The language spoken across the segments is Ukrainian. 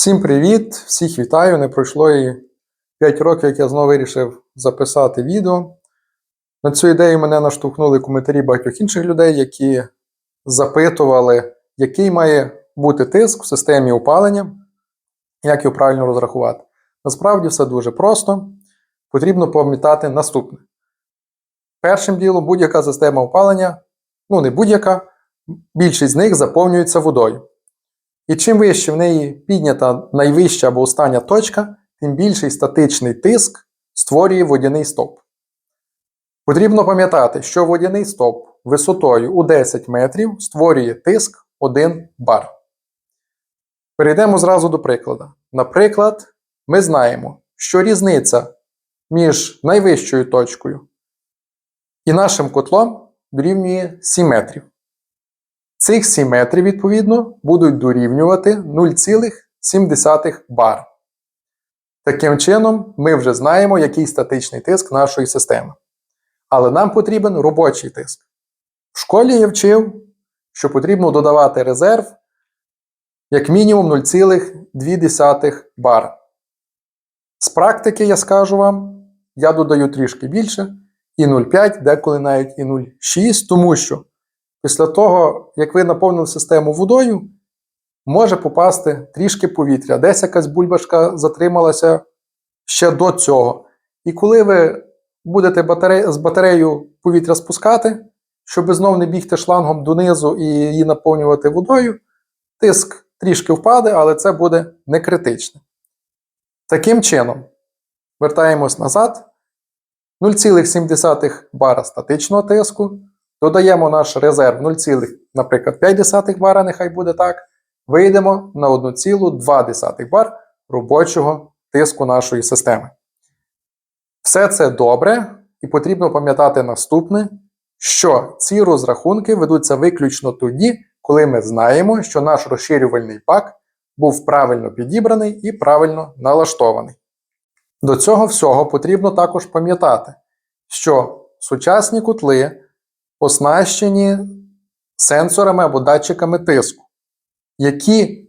Всім привіт! Всіх вітаю! Не пройшло і 5 років, як я знову вирішив записати відео. На цю ідею мене наштовхнули коментарі багатьох інших людей, які запитували, який має бути тиск в системі опалення, як його правильно розрахувати. Насправді все дуже просто. Потрібно пам'ятати наступне. Першим ділом будь-яка система опалення, ну не будь-яка, більшість з них заповнюється водою. І чим вище в неї піднята найвища або остання точка, тим більший статичний тиск створює водяний стовп. Потрібно пам'ятати, що водяний стовп висотою у 10 метрів створює тиск 1 бар. Перейдемо зразу до прикладу. Наприклад, ми знаємо, що різниця між найвищою точкою і нашим котлом дорівнює 7 метрів. Цих 7 метрів, відповідно, будуть дорівнювати 0,7 бар. Таким чином, ми вже знаємо, який статичний тиск нашої системи. Але нам потрібен робочий тиск. В школі я вчив, що потрібно додавати резерв як мінімум 0,2 бар. З практики я скажу вам, я додаю трішки більше, і 0,5, деколи навіть і 0,6, тому що після того, як ви наповнили систему водою, може попасти трішки повітря. Десь якась бульбашка затрималася ще до цього. І коли ви будете батаре... з батареєю повітря спускати, щоб знов не бігти шлангом донизу і її наповнювати водою, тиск трішки впаде, але це буде не критично. Таким чином, вертаємось назад. 0,7 бара статичного тиску. Додаємо наш резерв 0, наприклад, 5 бара, нехай буде так. Вийдемо на 1,2 бар робочого тиску нашої системи. Все це добре, і потрібно пам'ятати наступне, що ці розрахунки ведуться виключно тоді, коли ми знаємо, що наш розширювальний пак був правильно підібраний і правильно налаштований. До цього всього потрібно також пам'ятати, що сучасні котли оснащені сенсорами або датчиками тиску, які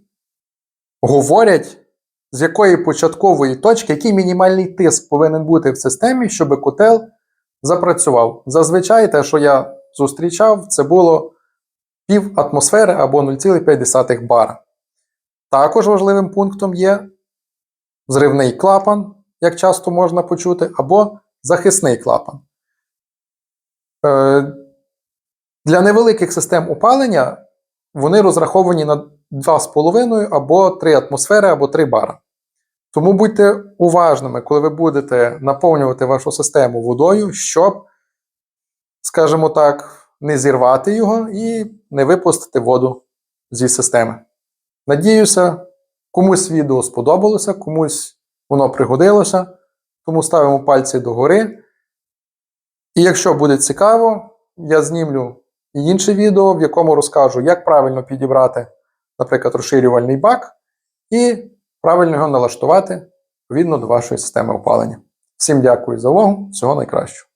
говорять, з якої початкової точки, який мінімальний тиск повинен бути в системі, щоб котел запрацював. Зазвичай те, що я зустрічав, це було пів атмосфери або 0,5 бара. Також важливим пунктом є зривний клапан, як часто можна почути, або захисний клапан. Е, для невеликих систем опалення вони розраховані на 2,5 або 3 атмосфери, або 3 бара. Тому будьте уважними, коли ви будете наповнювати вашу систему водою, щоб, скажімо так, не зірвати його і не випустити воду зі системи. Надіюся, комусь відео сподобалося, комусь воно пригодилося, тому ставимо пальці догори. І якщо буде цікаво, я знімлю і інше відео, в якому розкажу, як правильно підібрати, наприклад, розширювальний бак, і правильно його налаштувати відповідно до вашої системи опалення. Всім дякую за увагу, всього найкращого.